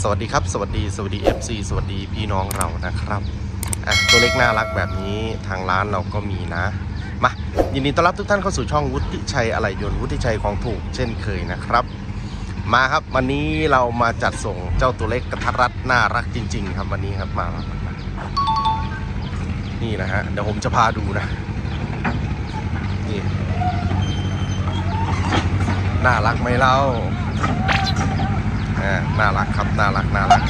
สวัสดีครับ สวัสดี สวัสดี FC สวัสดีพี่น้องเรานะครับอะตัวเล็กน่ารักแบบนี้ทางร้านเราก็มีนะ มา ยินดีต้อนรับทุกท่านเข้าสู่ช่องวุฒิชัยอะไหล่ยนต์วุฒิชัยของถูกเช่นเคยนะครับ มาครับวันนี้เรามาจัดส่งเจ้าตัวเล็กกระทัดรัดน่ารักจริง ๆ ครับวันนี้ครับมามามามานี่นะฮะเดี๋ยวผมจะพาดูนะนี่น่ารักไหมเล่า น่ารักครับน่ารักน่ารัก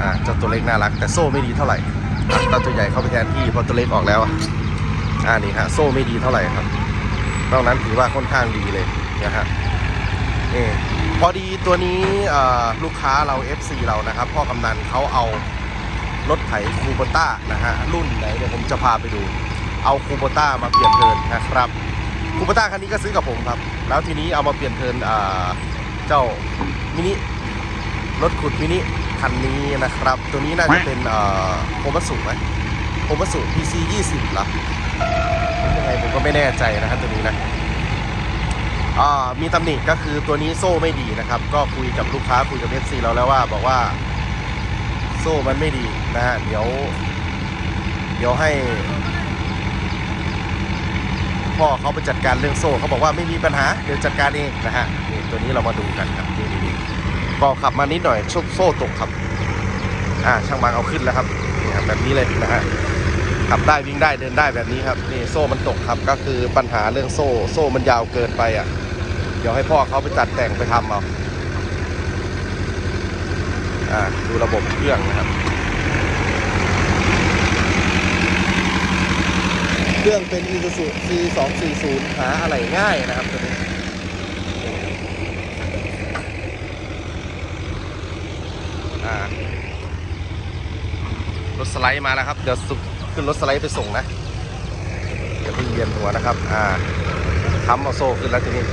อ่าเจ้าตัวเล็กน่ารัก แต่โซ่ไม่ดีเท่าไหร่อะตาตัวใหญ่เข้าไปแทนที่พราะตัวเล็กออกแล้วอ่านี่ฮะโซ่ไม่ดีเท่าไหร่ครับนอกนั้นถือว่าค่อนข้างดีเลยนะฮะนี่พอดีตัวนี้ลูกค้าเรา FC เรานะครับ พ่อกำนันเขาเอารถไถคูโบต้านะฮะรุ่นไหนเดี๋ยวผมจะพาไปดู เอาคูโบต้ามาเปลี่ยนเทินนะครับคูโบต้าคันนี้ก็ซื้อกับผมครับ แล้วทีนี้เอามาเปลี่ยนเทินอ่า เจ้ามินิรถขุดมินิคันนี้นะครับ ตัวนี้น่าจะเป็นเอ่อโคมัสุไหมโคมัสุ PC 20หรอยังไงผมก็ไม่แน่ใจนะครับตัวนี้นะมีตำหนิก็คือตัวนี้โซ่ไม่ดีนะครับ ก็คุยกับลูกค้าคุยกับ FC เราแล้วว่า บอกว่า โซ่มันไม่ดีนะฮะเดี๋ยว เดี๋ยวให้ พ่อเขาไปจัดการเรื่องโซ่เขาบอกว่าไม่มีปัญหาเดี๋ยวจัดการเองนะฮะนี่ตัวนี้เรามาดูกันครับนี่นี่ก็ขับมานิดหน่อยชุบโซ่ตกครับอ่าช่างบางเอาขึ้นแล้วครับนี่ครับแบบนี้เลยนะฮะขับได้วิ่งได้เดินได้แบบนี้ครับนี่โซ่มันตกครับก็คือปัญหาเรื่องโซ่ โซ่มันยาวเกินไปอะเดี๋ยวให้พ่อเขาไปจัดแต่งไปทำเอาอ่าดูระบบเครื่องนะครับ เค รื่องเป็น Isuzu C 2 4 0 หาอะไรง่ายนะครับตัวนี้รถสไลด์มาแล้วครับ เดี๋ยวสุขึ้นรถสไลด์ไปส่งนะ เดี๋ยวเพิ่งเยียนหัวนะครับ อ่าทำเอาโซ่ขึ้นแล้วทีนี้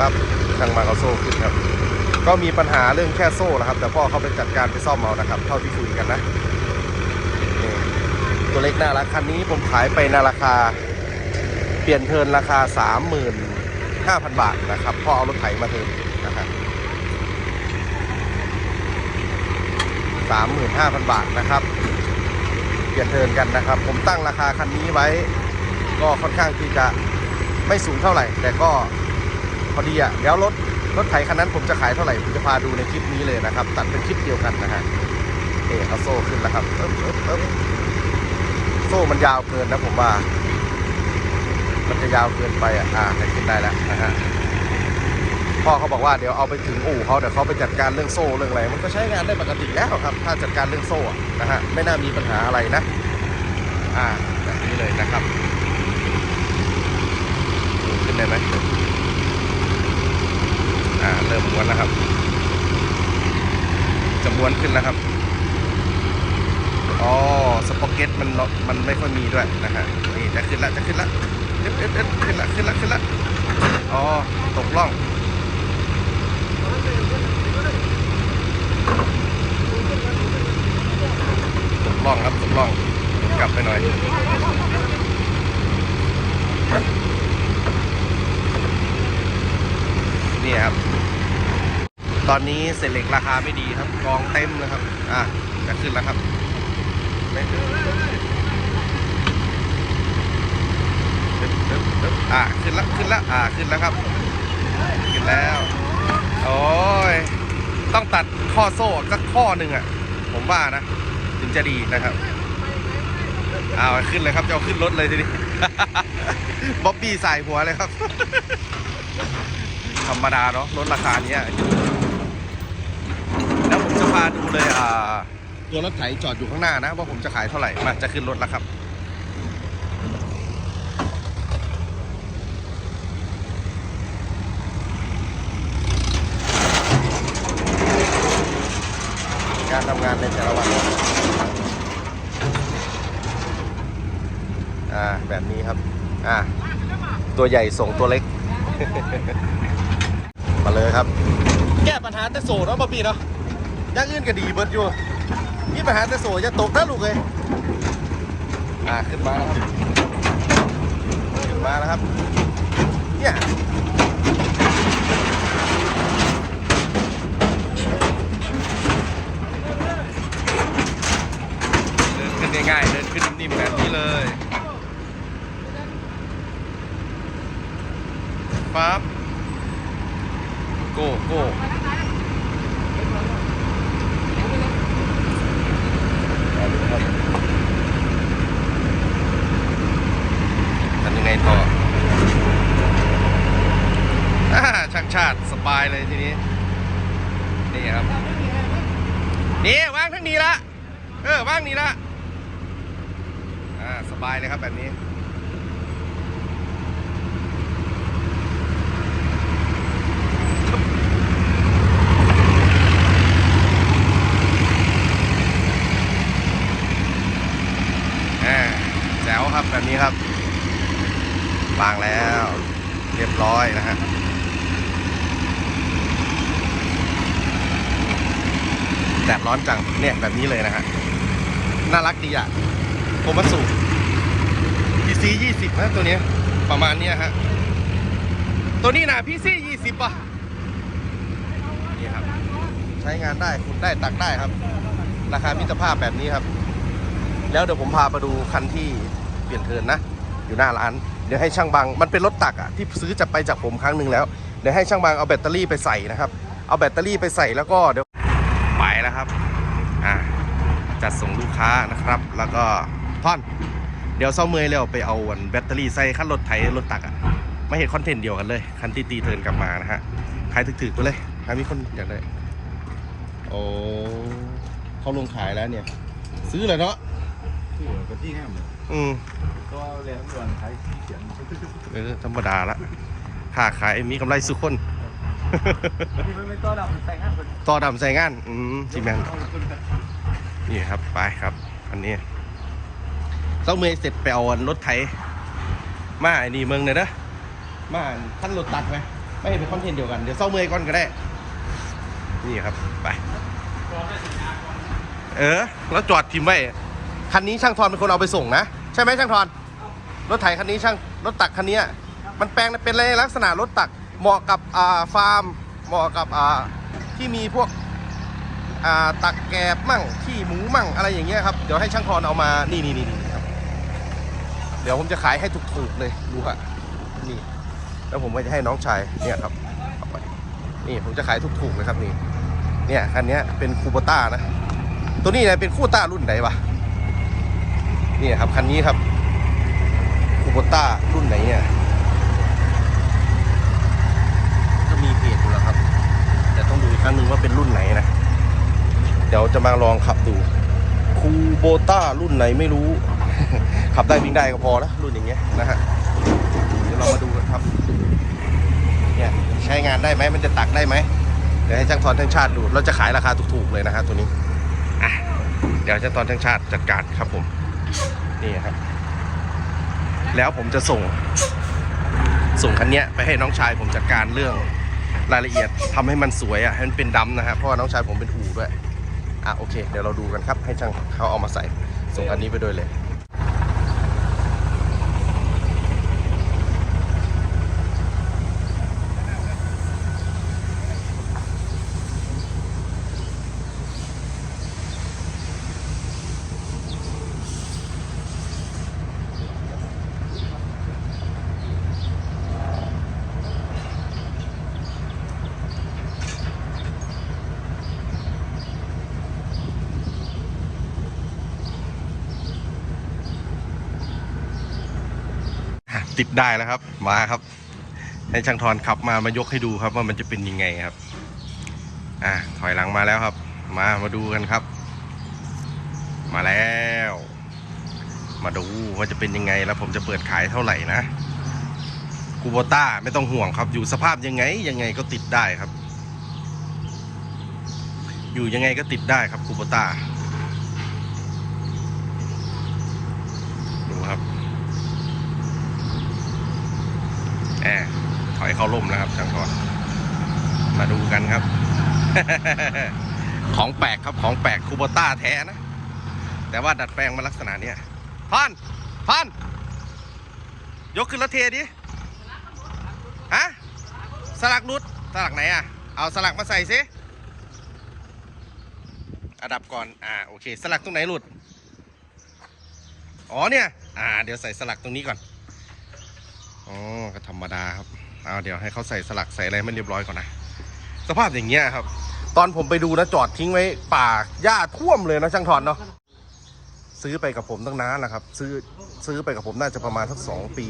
ครับทางมาเอาโซ่ขึ้นครับ ก็มีปัญหาเรื่องแค่โซ่แหละครับ แต่พ่อเขาไปจัดการไปซ่อมเอานะครับ เท่าที่คุยกันนะ ตัวเล็กน่ารักคันนี้ผมขายไปในราคา เปลี่ยนเทิร์นราคา 35,000 บาทนะครับพอเอารถไถมาเทิร์นนะครับ35,000 บาทนะครับ เปลี่ยนเทิร์นกันนะครับ ผมตั้งราคาคันนี้ไว้ ก็ค่อนข้างที่จะไม่สูงเท่าไหร่ แต่ก็พอดีอะเดี๋ยวรถรถไถคันนั้นผมจะขายเท่าไหร่ผมจะพาดูในคลิปนี้เลยนะครับ ตัดเป็นคลิปเดียวกันนะฮะเออเอาโซ่ขึ้นแล้วครับเอ๊บเอ๊บเอ๊บ โซ่มันยาวเกินนะผมว่า มันจะยาวเกินไปอะอ่าขึ้นได้แล้วนะฮะพ่อเขาบอกว่าเดี๋ยวเอาไปถึงอู่เขาเดี๋ยวเขาไปจัดการเรื่องโซ่เรื่องอะไรมันก็ใช้งานได้ปกติแล้วครับ ถ้าจัดการเรื่องโซ่นะฮะไม่น่ามีปัญหาอะไรนะ อ่าแบบนี้เลยนะครับขึ้นได้ไหมอ่าเริ่มม้วนแล้วครับ จะม้วนขึ้นแล้วครับ อ๋อสปอกเก็ตมันมันไม่ค่อยมีด้วยนะฮะนี่จะขึ้นละจะขึ้นละเอ็ดเอ็ดเอ็ดขึ้นละขึ้นละขึ้นละอ๋อตกล่องตกล่องครับตกล่องกลับไปหน่อยนี่ครับ ตอนนี้เศษเหล็กราคาไม่ดีครับกองเต็มเลยครับ อะจะขึ้นแล้วครับ อะขึ้นแล้วขึ้นแล้วอะขึ้นแล้วครับ ขึ้นแล้ว โอ้ย ต้องตัดข้อโซ่สักข้อหนึ่งอะ ผมว่านะ ถึงจะดีนะครับเอาขึ้นเลยครับจะเอาขึ้นรถเลยทีนี้บ๊อบบี้ใส่หัวเลยครับ ธรรมดาเนาะรถราคาเนี้ยแล้วผมจะพาดูเลยอ่า ตัวรถไถจอดอยู่ข้างหน้านะ ว่าผมจะขายเท่าไหร่ มาจะขึ้นรถแล้วครับ การทำงานในแต่ละวันอ่าแบบนี้ครับ อ่าตัวใหญ่ส่งตัวเล็ก มาเลยครับ แก้ปัญหาแต่โซ่เนาะบ๊อบบี้เนาะอยังอื่นก็ดีเบิดอยู่ มีปัญหาแต่สวยจะตกนะลูกเลยอ่าขึ้นมาแล้วครับขึ้นมาแล้วครับ เนี่ยเดินขึ้นง่ายๆเดินขึ้นนิ่มๆแบบนี้เลยปั๊บโก้โก้ ต่ออช่างชาติสบายเลยทีนี้ นี่ครับ นี่วางทั้งนี้ละ เออวางนี้ละ อ่า สบายเลยครับแบบนี้ อ่าแจ๋วครับแบบนี้ครับ วางแล้ว เรียบร้อยนะฮะแดดร้อนจังเนี่ยแบบนี้เลยนะฮะน่ารักดีอะโคมัตสุ PC 20นะตัวนี้ประมาณเนี้ยฮะตัวนี้นะ PC 20ป่ะนี่ครับใช้งานได้คุณได้ตักได้ครับ ราคามิตรภาพแบบนี้ครับ แล้วเดี๋ยวผมพาไปดูคันที่เปลี่ยนเทิร์นนะ อยู่หน้าร้าน ดี๋ยวให้ช่างบางมันเป็นรถตักอะที่ซื้อจะไปจากผมครั้งหนึ่งแล้วเดี๋ยวให้ช่างบางเอาแบตเตอรี่ไปใส่นะครับ เอาแบตเตอรี่ไปใส่แล้วก็เดี๋ยวไปแล้วครับอ่าจัดส่งลูกค้านะครับ แล้วก็ท่อน เดี๋ยวเศร้าเมอยแล้วไปเอาวันแบตเตอรี่ใส่ขั้นรถไถรถตักอะไม่เห็นคอนเทนต์เดียวกันเลยคันที่ตีเทินกลับมานะฮะขายถึกๆไปเลยใครมีคนอยากได้โอ้เขาลงขายแล้วเนี่ย ซื้อเลยเนาะที่หัวก็ที่แง่ อืมก็เรียนส่วนใช้ที่เขียนเออธรรมดาละค่าขายมีกำไรสุขคนที่ไม่ไม่ต้อนรับแต่งงานคนต่อดำใส่งาน อืมซีแมนนี่ครับ ไปครับ อันนี้เจ้าเมย์เสร็จไปเอารถไถมาไอ้นี่เมืองเนี่ยนะมาขั้นรถตักไหมไม่เห็นเป็นคอนเทนต์เดียวกัน เดี๋ยวเจ้าเมย์ก่อนก็ได้ นี่ครับ ไป เออ แล้วจอดทิมไว้ คันนี้ช่างทอนเป็นคนเอาไปส่งนะ ใช่ไหมช่างทอนรถไถคันนี้ช่างรถตักคันนี้มันแปลงเป็นลักษณะรถตักเหมาะกับฟาร์ม เหมาะกับที่มีพวกตักแกบมั่งขี้หมูมั่งอะไรอย่างเงี้ยครับเดี๋ยวให้ช่างทอนเอามานี่นี่นี่นี่ครับเดี๋ยวผมจะขายให้ถูกๆเลยดูฮะนี่ แล้วผมก็จะให้น้องชายเนี่ยครับเอาไปนี่ผมจะขายถูกๆเลยครับนี่เนี่ยคันนี้เป็นคูโบต้านะ ตัวนี้เนี่ยเป็นคูต้ารุ่นไหนวะ นี่ครับคันนี้ครับคูโบต้ารุ่นไหนเนี่ยก็มีเพจอยู่แล้วครับ แต่ต้องดูอีกครั้งหนึ่งว่าเป็นรุ่นไหนนะ เดี๋ยวจะมาลองขับดูคูโบต้ารุ่นไหนไม่รู้ ขับได้วิ่งได้ก็พอแล้วรุ่นอย่างเงี้ยนะฮะเดี๋ยวเรามาดูกันครับเนี่ยใช้งานได้ไหมมันจะตักได้ไหมเดี๋ยวให้ช่างทอนช่างชาติดูเราจะขายราคาถูกๆเลยนะฮะตัวนี้อะเดี๋ยวช่างทอนช่างชาติจัดการครับผม นี่ครับ แล้วผมจะส่ง ส่งคันเนี้ยไปให้น้องชายผมจัดการเรื่องรายละเอียดทำให้มันสวยอะให้มันเป็นดำนะฮะเพราะว่าน้องชายผมเป็นอู่ด้วยอะโอเค เดี๋ยวเราดูกันครับ ให้ช่างเขาเอามาใส่ ส่งอันนี้ไปด้วยเลย ติดได้แล้วครับ มาครับ ให้ช่างทอนขับมามายกให้ดูครับว่ามันจะเป็นยังไงครับ อะถอยหลังมาแล้วครับ มามาดูกันครับ มาแล้ว มาดูว่าจะเป็นยังไงแล้วผมจะเปิดขายเท่าไหร่นะกูโบต้าไม่ต้องห่วงครับ อยู่สภาพยังไงยังไงก็ติดได้ครับ อยู่ยังไงก็ติดได้ครับกูโบต้าดูครับ แอถอยเข้าร่มนะครับช่างทอนมาดูกันครับ ของแปลกครับของแปลกคูโบต้าแท้นะ แต่ว่าดัดแปลงมาลักษณะเนี้ยพันพันยกขึ้นรถเทดิฮะสลักรุดสลักไหนอะ เอาสลักมาใส่สิอัดับก่อน อ่า โอเค สลักตรงไหนหลุด อ๋อเนี่ย อ่า เดี๋ยวใส่สลักตรงนี้ก่อน อ๋อก็ธรรมดาครับเอาเดี๋ยวให้เขาใส่สลักใส่อะไรให้มันเรียบร้อยก่อนนะสภาพอย่างเงี้ยครับ ตอนผมไปดูนะจอดทิ้งไว้ป่าหญ้าท่วมเลยนะช่างถอนเนาะซื้อไปกับผมตั้งนานนะครับ ซื้อซื้อไปกับผมน่าจะประมาณสักสองปี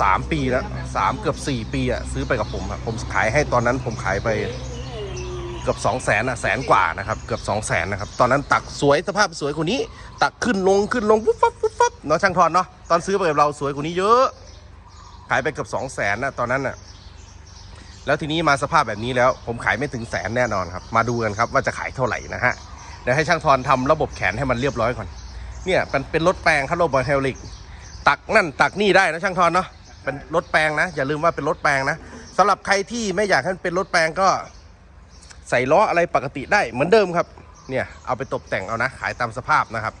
สามปีแล้วสามเกือบสี่ปีอะซื้อไปกับผมอะผมขายให้ตอนนั้นผมขายไปเกือบสองแสนอะแสนกว่านะครับเกือบสองแสนนะครับตอนนั้นตักสวยสภาพสวยกว่านี้ ตักขึ้นลงขึ้นลงปุ๊บปั๊บปุ๊บปั๊บเนาะช่างทอนเนาะตอนซื้อไปกับเราสวยกว่านี้เยอะ ขายไปเกือบสองแสนนะตอนนั้นน่ะแล้วทีนี้มาสภาพแบบนี้แล้ว ผมขายไม่ถึงแสนแน่นอนครับ มาดูกันครับว่าจะขายเท่าไหร่นะฮะเดี๋ยวให้ช่างทอนทำระบบแขนให้มันเรียบร้อยก่อนเนี่ยเป็นเป็นรถแปลงครับรบอลไฮดรอลิกตักนั่นตักนี่ได้นะช่างทอนเนาะเป็นรถแปลงนะ อย่าลืมว่าเป็นรถแปลงนะสำหรับใครที่ไม่อยากให้มันเป็นรถแปลงก็ใส่ล้ออะไรปกติได้เหมือนเดิมครับ เนี่ยเอาไปตกแต่งเอานะ ขายตามสภาพนะครับ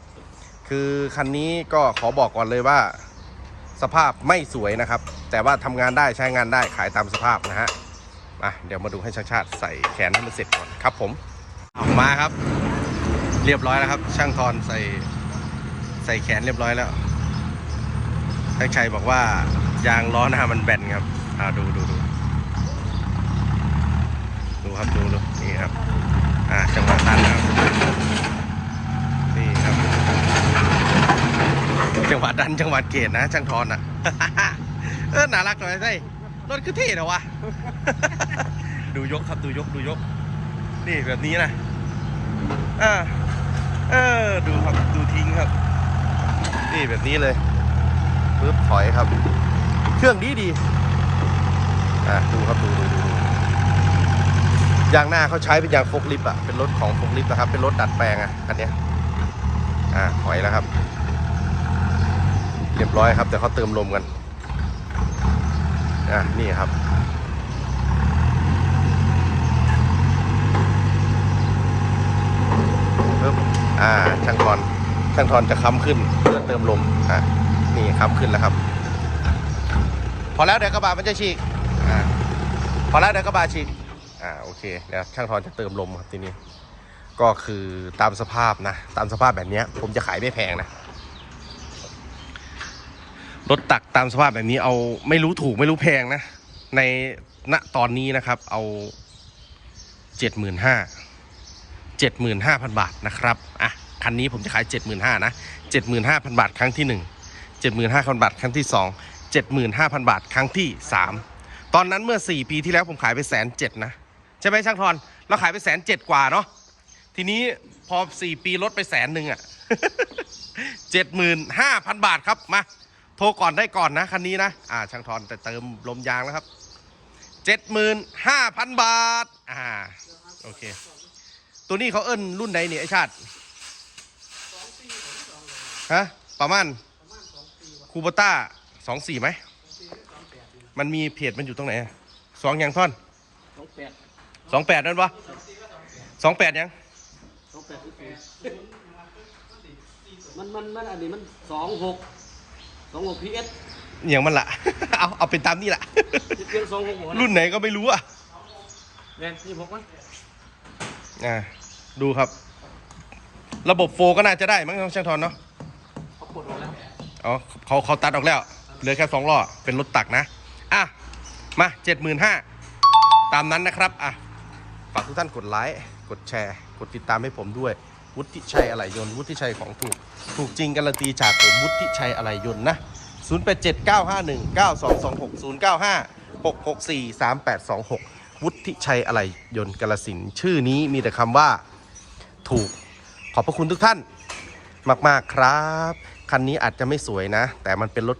คือคันนี้ก็ขอบอกก่อนเลยว่า สภาพไม่สวยนะครับ แต่ว่าทำงานได้ใช้งานได้ขายตามสภาพนะฮะอะเดี๋ยวมาดูให้ช่างชาติใส่แขนให้มันเสร็จก่อนครับผมเอามาครับ เรียบร้อยแล้วครับ ช่างทอนใส่ใส่แขนเรียบร้อยแล้วช่างชัยบอกว่ายางล้อหน้ามันแบนครับอ่าดูดูดูดูครับดูดูนี่ครับอ่าจังหวะตันนะครับนี่ครับ จังหวัดดันจังหวัดเกตนะช่างทอนอะ เออน่ารักหน่อยใช่รถคือเท่เหรอวะ ดูยกครับดูยกดูยก นี่แบบนี้นะอ่าเออดูครับดูทิ้งครับ นี่แบบนี้เลยปึ๊บถอยครับ เครื่องดีดีอะดูครับดูดูดูยางหน้าเขาใช้เป็นยางโฟกลิฟต์อะเป็นรถของโฟกลิฟต์นะครับเป็นรถดัดแปลงอะคันเนี้ยอ่าถอยแล้วครับ เรียบร้อยครับแต่เขาเติมลมกันอะนี่ครับปึ๊บอ่าช่างทอนช่างทอนจะค้ำขึ้นเพื่อเติมลมอะนี่ค้ำขึ้นแล้วครับ พอแล้วเดี๋ยวกระบะมันจะฉีกอ่าพอแล้วเดี๋ยวกระบะฉีกอ่าโอเคเดี๋ยวช่างทอนจะเติมลมครับทีนี้ ก็คือตามสภาพนะ ตามสภาพแบบนี้ผมจะขายไม่แพงนะ รถตักตามสภาพแบบนี้เอาไม่รู้ถูกไม่รู้แพงนะ ในณตอนนี้นะครับ เอาเจ็ดหมื่นห้าเจ็ดหมื่นห้าพันบาทนะครับอะคันนี้ผมจะขายเจ็ดหมื่นห้านะเจ็ดหมื่นห้าพันบาทครั้งที่หนึ่งเจ็ดหมื่นห้าพันบาทครั้งที่สองเจ็ดหมื่นห้าพันบาทครั้งที่สามตอนนั้นเมื่อสี่ปีที่แล้วผมขายไปแสนเจ็ดนะใช่ไหมช่างทอนเราขายไปแสนเจ็ดกว่าเนาะทีนี้พอสี่ปีลดไปแสนหนึ่งอะเจ็ดหมื่นห้าพันบาทครับมา โทรก่อนได้ก่อนนะคันนี้นะอ่าช่างทอนแต่เติมลมยางแล้วครับเจ็ดหมื่นห้าพันบาทอ่าโอเค ตัวนี้เขาเอิ้นรุ่นไหนเนี่ยไอชาติฮะประมาณคูบต้าสองสี่ไหม มันมีเพจมันอยู่ตรงไหนสองยังท่อนสองแปดนั่นปะสองแปดยังสองแปดมันมันมันอันนี้มันสองหก สองหกพีเอสอย่างมันละ เอาเอาเป็นตามนี่แหละเพียงสองหกหัวรุ่นไหนก็ไม่รู้อะแมนที่หกมั้ยอ่าดูครับ ระบบโฟก็น่าจะได้มั้งช่างทอนเนาะเขาปลดออกแล้วอ๋อเขาเขาตัดออกแล้วเหลือแค่สองล้อเป็นรถตักนะ อะ มาเจ็ดหมื่นห้าตามนั้นนะครับ อะ ฝากทุกท่านกดไลค์ กดแชร์ กดติดตามให้ผมด้วย วุฒิชัยอะไหล่ยนต์วุฒิชัยของถูก ถูกจริงการันตีจากผมวุฒิชัยอะไหล่ยนต์นะ 0 8 7 9 5 1 9 2 2 6 0 9 5 6 6 4 3 8 2 6 วุฒิชัยอะไหล่ยนต์กาลสินชื่อนี้มีแต่คำว่าถูกขอบพระคุณทุกท่านมาก ๆ ครับ คันนี้อาจจะไม่สวยนะ แต่มันเป็นรถ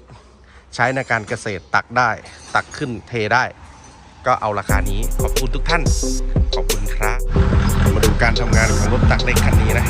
ใช้ในการเกษตรตักได้ ตักขึ้นเทได้ ก็เอาราคานี้ขอบคุณทุกท่าน ขอบคุณ การทำงานของรถตักเล็กคันนี้นะ